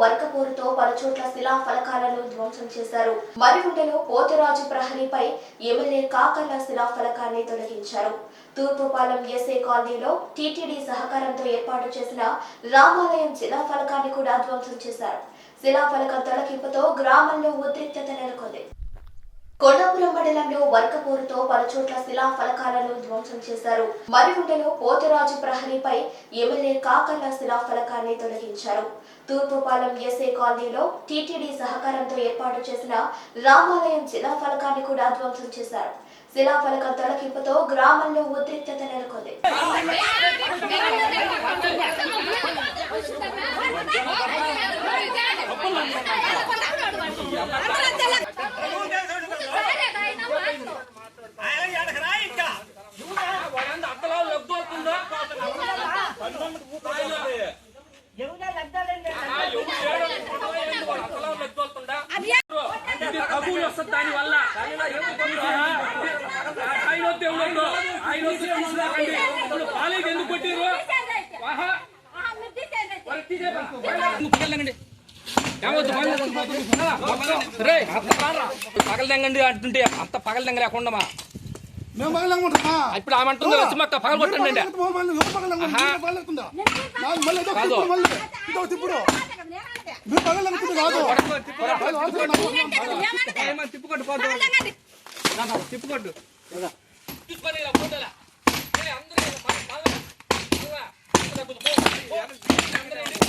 కొండాపురం వర్గపోరుతో పలుచోట్ల శిలా ఫలకాలను ధ్వంసం చేశారు. మరిగుంటలో పోతురాజు ప్రహరీపై ఎమ్మెల్యే కాకర్ల శిలా ఫలకాన్ని తొలగించారు. తూర్పుపాలెం ఎస్ఏ కాలనీలో టీటీడీ సహకారంతో ఏర్పాటు చేసిన రామాలయం శిలా ఫలకాన్ని కూడా ధ్వంసం చేశారు. శిలా ఫలకం తొలగింపుతో గ్రామంలో ఉద్రిక్తత నెలకొంది. కొండాపురం మండలంలో వర్గపోరుతో పలుచోట్ల శిలా ఫలకాలను ధ్వంసం చేశారు. మరిగుండలో పోతురాజు ప్రహరీపై ఎమ్మెల్యే కాకర్ల శిలా ఫలకాన్ని తొలగించారు. తూర్పుపాలెం ఎస్ఏ కాలనీలో టీటీడీ సహకారంతో ఏర్పాటు చేసిన రామాలయం శిలా ఫలకాన్ని కూడా ధ్వంసం చేశారు. శిలా ఫలకం తొలగింపుతో గ్రామంలో ఉద్రిక్తత నెలకొంది. కబూల్ వస్తుంది ఆయన ఆయన ఇప్పుడు ఎందుకు అంత పగలదంగండి అంటుంటే అంత పగలదంగ లేకుండా మా మేము పగలనుకుంటున్నా ఇప్పుడు ఆమె అంటుంది లక్ష్మక్క పగల కొట్టండి ఆహా. మళ్ళీ ఇదో కాదు. తిప్పుకొట్టు. పో. అందరూ